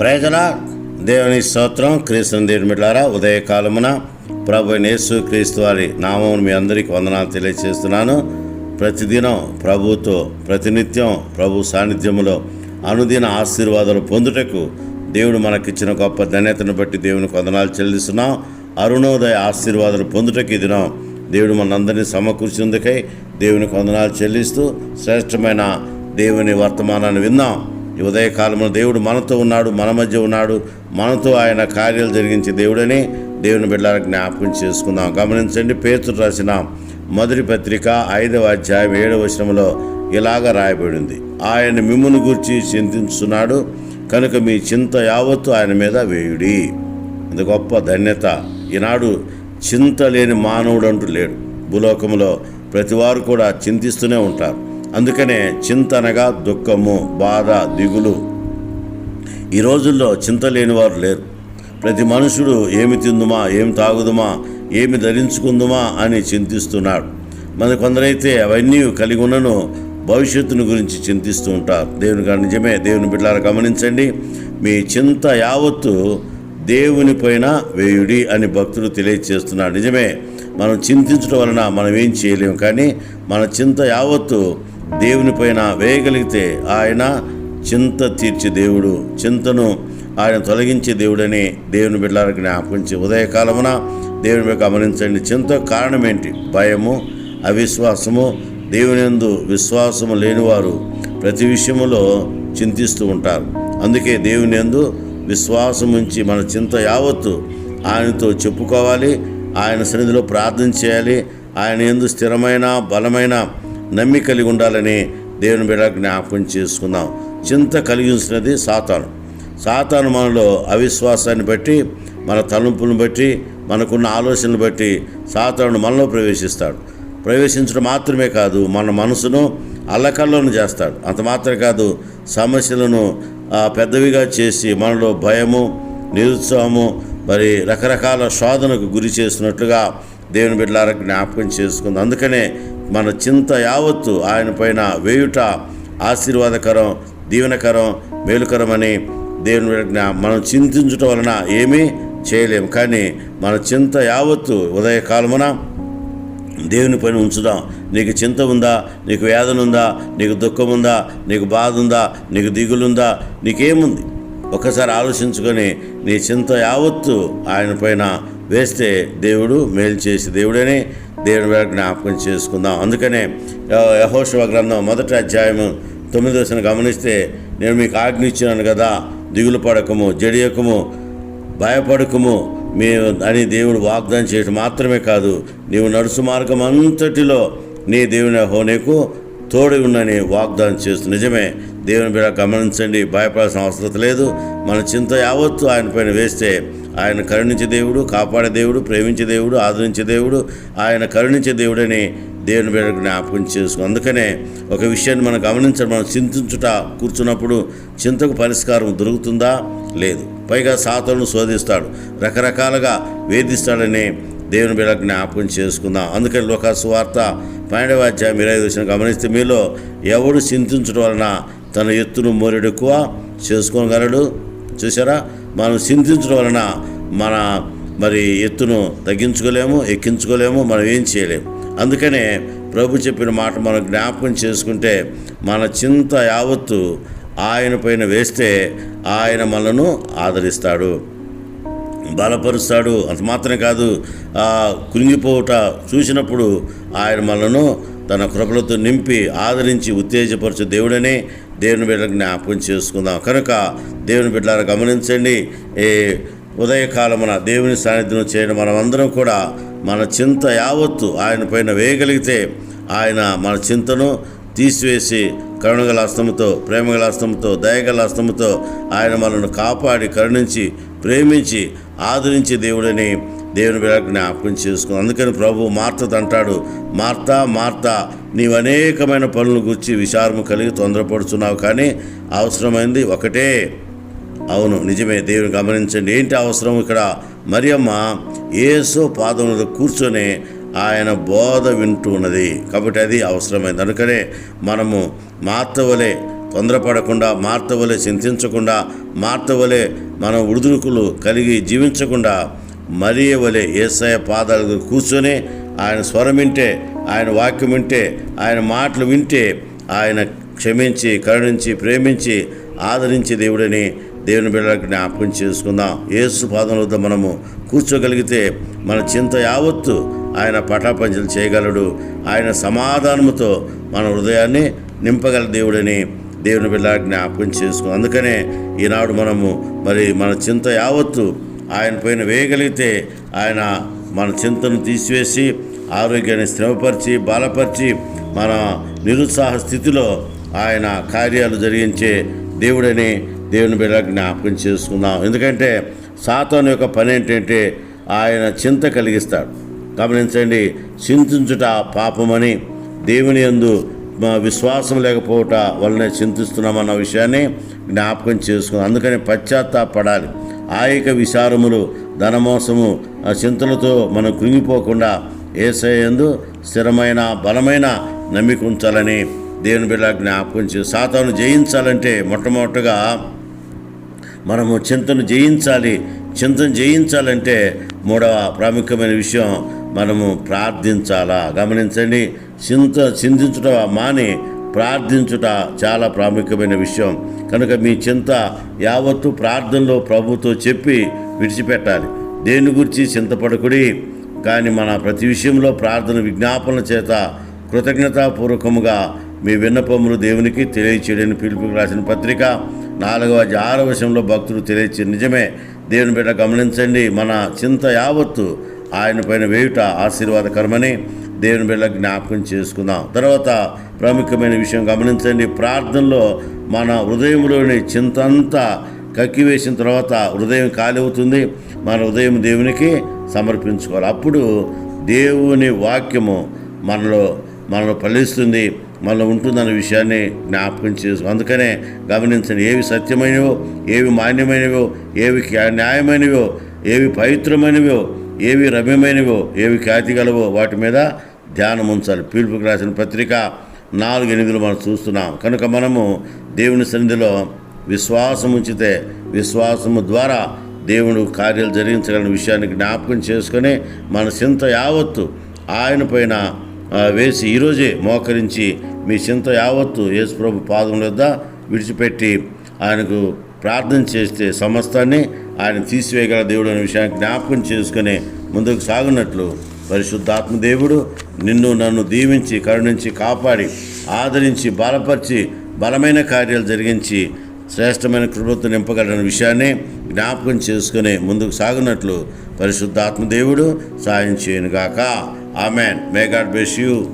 ప్రయోజన దేవుని స్తోత్రం క్రీస్తుని దేవుని ఉదయకాలమున ప్రభు నేసు క్రీస్తు వారి నామం మీ అందరికీ వందనాలు తెలియజేస్తున్నాను ప్రతిదినం ప్రభుతో ప్రతినిత్యం ప్రభు సాన్నిధ్యములో అనుదిన ఆశీర్వాదాలు పొందుటకు దేవుడు మనకిచ్చిన గొప్ప ధన్యతను బట్టి దేవునికి వందనాలు చెల్లిస్తున్నాం. అరుణోదయ ఆశీర్వాదాలు పొందుటకు ఈ దినం దేవుడు మనందరినీ సమకూర్చేందుకై దేవునికి వందనాలు చెల్లిస్తూ శ్రేష్టమైన దేవుని వర్తమానాన్ని విందాం ఈ ఉదయకాలంలో దేవుడు మనతో ఉన్నాడు మన మధ్య ఉన్నాడు. మనతో ఆయన కార్యాలు జరిగించే దేవుడని దేవుని బిడ్డలకు జ్ఞాపకం చేసుకుందాం. గమనించండి పేతురు రాసిన మొదటి పత్రిక ఐదవ అధ్యాయం ఏడవ వచనంలో ఇలాగ రాయబడింది. ఆయన మిమ్మును గూర్చి చింతిస్తున్నాడు కనుక మీ చింత యావత్తు ఆయన మీద వేయుడి. ఇది గొప్ప ధన్యత. ఈనాడు చింత లేని మానవుడు అంటూ లేడు. భూలోకంలో ప్రతివారు కూడా చింతిస్తూనే ఉంటారు. అందుకనే చింతనగా దుఃఖము బాధ దిగులు. ఈ రోజుల్లో చింత లేని వారు లేరు. ప్రతి మనుషుడు ఏమి తిందుమా ఏమి తాగుదుమా ఏమి ధరించుకుందుమా అని చింతిస్తున్నాడు. మరి కొందరైతే అవన్నీ కలిగి ఉన్నను భవిష్యత్తును గురించి చింతిస్తూ ఉంటారు. దేవుని గారు నిజమే దేవుని బిడ్డలారా గమనించండి. మీ చింత యావత్తు దేవుని పైన వేయుడి అని భక్తులు తెలియజేస్తున్నాడు నిజమే మనం చింతించడం వలన మనం ఏం చేయలేము కానీ మన చింత యావత్తు దేవుని పైన వేయగలిగితే ఆయన చింత తీర్చే దేవుడు చింతను ఆయన తొలగించే దేవుడని దేవుని బిడ్డలకు జ్ఞాపకించి ఉదయకాలమున దేవుని మీద గమనించండి. చింత కారణం ఏంటి? భయము అవిశ్వాసము దేవుని ఎందు విశ్వాసము లేనివారు ప్రతి విషయములో చింతిస్తూ ఉంటారు. అందుకే దేవుని యందు విశ్వాసం ఉంచి మన చింత యావత్తు ఆయనతో చెప్పుకోవాలి ఆయన సన్నిధిలో ప్రార్థన చేయాలి ఆయన ఎందు స్థిరమైన బలమైన నమ్మి కలిగి ఉండాలని దేవుని బిడ్డ జ్ఞాపకం చేసుకుందాం. చింత కలిగించినది సాతాను. సాతాను మనలో అవిశ్వాసాన్ని బట్టి మన తలంపులను బట్టి మనకున్న ఆలోచనలు బట్టి సాతాను మనలో ప్రవేశిస్తాడు. ప్రవేశించడం మాత్రమే కాదు మన మనసును అల్లకల్లోను చేస్తాడు. అంత మాత్రమే కాదు సమస్యలను పెద్దవిగా చేసి మనలో భయము నిరుత్సాహము మరి రకరకాల శోధనకు గురి చేస్తున్నట్లుగా దేవుని బిడ్డలారా జ్ఞాపకం చేసుకుంది. అందుకనే మన చింత యావత్తు ఆయన పైన వేయుట ఆశీర్వాదకరం దీవెనకరం మేలుకరమని దేవుని మనం చింతించటం వలన ఏమీ చేయలేము కానీ మన చింత యావత్తు ఉదయకాలమున దేవుని పైన ఉంచుదాం. నీకు చింత ఉందా? నీకు వేదన ఉందా? నీకు దుఃఖం ఉందా? నీకు బాధ ఉందా? నీకు దిగులుందా నీకేముంది? ఒకసారి ఆలోచించుకొని నీ చింత యావత్తు ఆయన పైన వేస్తే దేవుడు మేలు చేసి దేవుడని దేవుని వేళ జ్ఞాపకం చేసుకుందాం. అందుకనే యహో- గ్రంథం మొదటి అధ్యాయము తొమ్మిది దశను గమనిస్తే నేను మీకు ఆజ్ఞ ఇచ్చినాను కదా దిగులు పడకము జడియకము భయపడకము మీ అని దేవుడు వాగ్దానం చేయటం మాత్రమే కాదు నీవు నడుసు మార్గం అంతటిలో నీ దేవుని హోనేకు తోడి తోడు ఉన్నని వాగ్దానం చేస్తూ నిజమే దేవుని బిడ్డ గమనించండి భయపడాల్సిన అవసరం లేదు మన చింత యావత్తు ఆయన పైన వేస్తే ఆయన కరుణించే దేవుడు కాపాడే దేవుడు ప్రేమించే దేవుడు ఆదరించే దేవుడు ఆయన కరుణించే దేవుడని దేవుని బిడ్డ జ్ఞాపకం చేసుకో. అందుకనే ఒక విషయాన్ని మనం గమనించడం మనం చింతించుట కూర్చున్నప్పుడు చింతకు పరిష్కారం దొరుకుతుందా? లేదు. పైగా సాతలను శోధిస్తాడు. రకరకాలుగా వేధిస్తాడని దేవుని బిడ్డ జ్ఞాపకం చేసుకుందాం. అందుకని లోక సువార్త పన్నెండవ అధ్యాయం ఇరవై వచ్చిన గమనిస్తే మీలో ఎవడు చింతించడం వలన తన ఎత్తును మోరెడు ఎక్కువ చేసుకోగలడు? చూసారా మనం చింతించడం వలన మన మరి ఎత్తును తగ్గించుకోలేము ఎక్కించుకోలేము మనం ఏం చేయలేము. అందుకనే ప్రభు చెప్పిన మాట మనం జ్ఞాపకం చేసుకుంటే మన చింత యావత్తు ఆయన పైన వేస్తే ఆయన మనను ఆదరిస్తాడు. బలపరుస్తాడు. అంత మాత్రమే కాదు ఆ కృంగిపోవుట చూసినప్పుడు ఆయన మనను తన కృపలతో నింపి ఆదరించి ఉత్తేజపరచు దేవుడనే దేవుని బిడ్డలకు జ్ఞాపకం చేసుకుందాం. కనుక దేవుని బిడ్డలను గమనించండి. ఏ ఉదయకాలమున దేవుని సాన్నిధ్యం చేయడం మనమందరం కూడా మన చింత యావత్తు ఆయన పైన వేయగలిగితే ఆయన మన చింతను తీసివేసి కరుణగల హస్తముతో ప్రేమగల హస్తముతో దయగల హస్తముతో ఆయన మనల్ని కాపాడి కరుణించి ప్రేమించి ఆదరించి దేవుడని దేవుని బిడ్డ జ్ఞాపకం చేసుకుని అందుకని ప్రభు మార్తతో అంటాడు మార్తా మార్తా నీవు అనేకమైన పనులు గుర్చి విచారము కలిగి తొందరపడుతున్నావు కానీ అవసరమైంది ఒకటే. అవును నిజమే దేవుని గమనించండి. ఏంటి అవసరం ఇక్కడ? మరియమ్మ ఏసో పాదములు కూర్చొని ఆయన బోధ వింటూ ఉన్నది కాబట్టి అది అవసరమైంది. అందుకనే మనము మార్తవలే తొందరపడకుండా మార్తవలే చింతించకుండా మార్తవలే మనం ఉడుదురుకులు కలిగి జీవించకుండా మరియ వలె ఏసయ పాదాల దగ్గర కూర్చొని ఆయన స్వరం వింటే ఆయన వాక్యం వింటే ఆయన మాటలు వింటే ఆయన క్షమించి కరుణించి ప్రేమించి ఆదరించి దేవుడని దేవుని బిడ్డలకు జ్ఞాపకం చేసుకుందాం. యేసు పాదం వద్ద మనము కూర్చోగలిగితే మన చింత యావత్తు ఆయన పటాపంచలు చేయగలడు. ఆయన సమాధానముతో మన హృదయాన్ని నింపగల దేవుడని దేవుని బిడ్డ జ్ఞాపకం చేసుకుందాం. అందుకనే ఈనాడు మనము మరి మన చింత యావత్తు ఆయన పైన వేయగలిగితే ఆయన మన చింతను తీసివేసి ఆరోగ్యాన్ని శ్రమపరిచి బలపరిచి మన నిరుత్సాహ స్థితిలో ఆయన కార్యాలు జరిగించే దేవుడని దేవుని బిడ్డ జ్ఞాపకం చేసుకుందాం. ఎందుకంటే సాతాను యొక్క పని ఏంటంటే ఆయన చింత కలిగిస్తాడు. గమనించండి చింతించుట పాపమని దేవుని యందు విశ్వాసం లేకపోవట వలనే చింతిస్తున్నామన్న విషయాన్ని జ్ఞాపకం చేసుకుందాం. అందుకని పశ్చాత్తాపడాలి. ఆయక విచారములు ధనమోసము ఆ చింతలతో మనం కృంగిపోకుండా ఏసయందు స్థిరమైన బలమైన నమ్మిక ఉంచాలని దేవుని బిడ్డ జ్ఞాపకం చేసి సాతాను జయించాలంటే మొట్టమొదటగా మనము చింతను జయించాలి. చింతను జయించాలంటే మూడవ ప్రాముఖ్యమైన విషయం మనము ప్రార్థించాలా. గమనించండి చింత చింతించడం మాని ప్రార్థించుట చాలా ప్రాముఖ్యమైన విషయం. కనుక మీ చింత యావత్తు ప్రార్థనలో ప్రభుతో చెప్పి విడిచిపెట్టాలి. దేని గురించి చింతపడకుడి? కానీ మన ప్రతి విషయంలో ప్రార్థన విజ్ఞాపనల చేత కృతజ్ఞతాపూర్వకముగా మీ విన్నపములు దేవునికి తెలియచేయడని పిలుపుకి రాసిన పత్రిక నాలుగవ ఆరవ విషయంలో భక్తులు తెలియచే నిజమే. దేవుని బిడ్డ గమనించండి మన చింత యావత్తు ఆయన పైన వేయుట ఆశీర్వాదకరమని దేవుని బిడ్డ జ్ఞాపకం చేసుకుందాం. తర్వాత ప్రాముఖ్యమైన విషయం గమనించండి. ప్రార్థనలో మన హృదయంలోని చింత అంతా కక్కివేసిన తర్వాత హృదయం ఖాళీ అవుతుంది. మన హృదయం దేవునికి సమర్పించుకోవాలి. అప్పుడు దేవుని వాక్యము మనలో మనలో ఫలిస్తుంది. మనలో ఉంటుందన్న విషయాన్ని జ్ఞాపకం చేసుకో అందుకనే గమనించండి. ఏవి సత్యమైనవో ఏవి మాన్యమైనవో ఏవి న్యాయమైనవో ఏవి పవిత్రమైనవో ఏవి రమ్యమైనవో ఏవి ఖ్యాతి గలవో వాటి మీద ధ్యానం ఉంచాలి పిలుపుకి రాసిన పత్రిక నాలుగు ఎనిమిదిలో మనం చూస్తున్నాం. కనుక మనము దేవుని సన్నిధిలో విశ్వాసం ఉంచితే విశ్వాసము ద్వారా దేవుడు కార్యాలు జరిగించగలిగిన విషయాన్ని జ్ఞాపకం చేసుకొని మన చింత యావత్తు ఆయన పైన వేసి ఈరోజే మోకరించి మీ చింత యావత్తు యేసుప్రభు పాదం వద్ద విడిచిపెట్టి ఆయనకు ప్రార్థన చేస్తే సమస్తాన్ని ఆయన తీసివేయగల దేవుడు అనే విషయాన్ని జ్ఞాపకం చేసుకుని ముందుకు సాగునట్లు పరిశుద్ధాత్మ దేవుడు నిన్ను నన్ను దీవించి కరుణించి కాపాడి ఆదరించి బలపరిచి బలమైన కార్యాలు జరిగించి శ్రేష్టమైన కృపతో నింపగలన విషయాన్ని జ్ఞాపకం చేసుకుని ముందుకు సాగునట్లు పరిశుద్ధాత్మ దేవుడు సాయం చేయనుగాక. Amen. May God bless you.